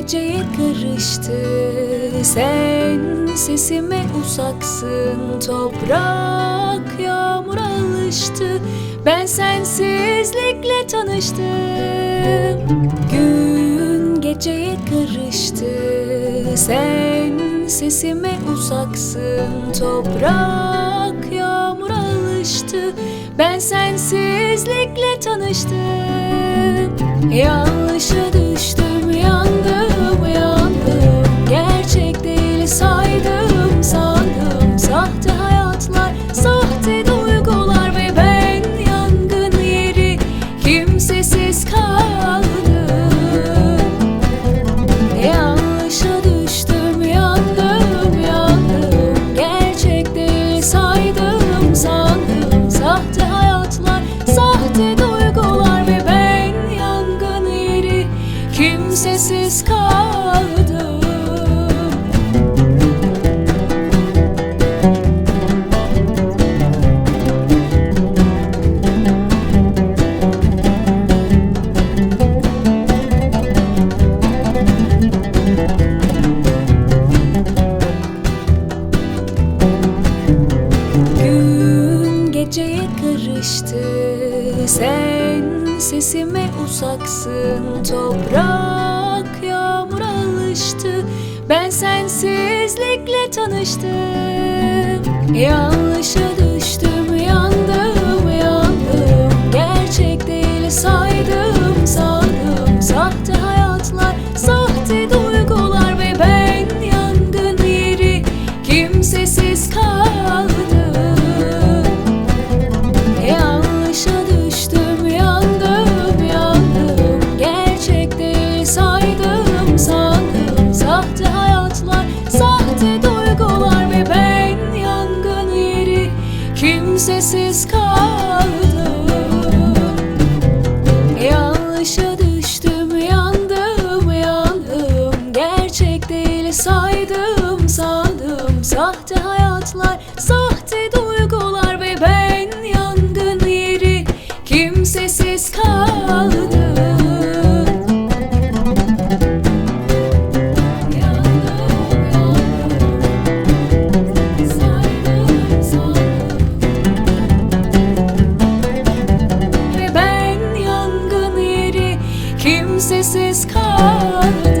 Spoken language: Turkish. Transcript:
geceye karıştı. Sen sesime uzaksın Toprak yağmura alıştı. Ben sensizlikle tanıştım. Gün geceye karıştı. Sen sesime uzaksın Toprak yağmura alıştı. Ben sensizlikle tanıştım. Yanlışa saydım sandım Sahte hayatlar sahte duygular Ve ben yangın yeri. Kimsesiz kaldım karıştı Sen sesime uzaksın Toprak yağmura alıştı. Ben sensizlikle tanıştım. Yanlışa düştüm yandım yandım. Gerçek değil saydım sandım. Sahte hayatlar sahte duygular Ve ben yangın yeri. Kimsesiz kaldım kimsesiz kaldım. Yanlışa düştüm yandım yandım. Gerçek değil saydım sandım. Sahte hayatlar sahte duygular Ve ben yangın yeri. Kimsesiz kaldım Oh,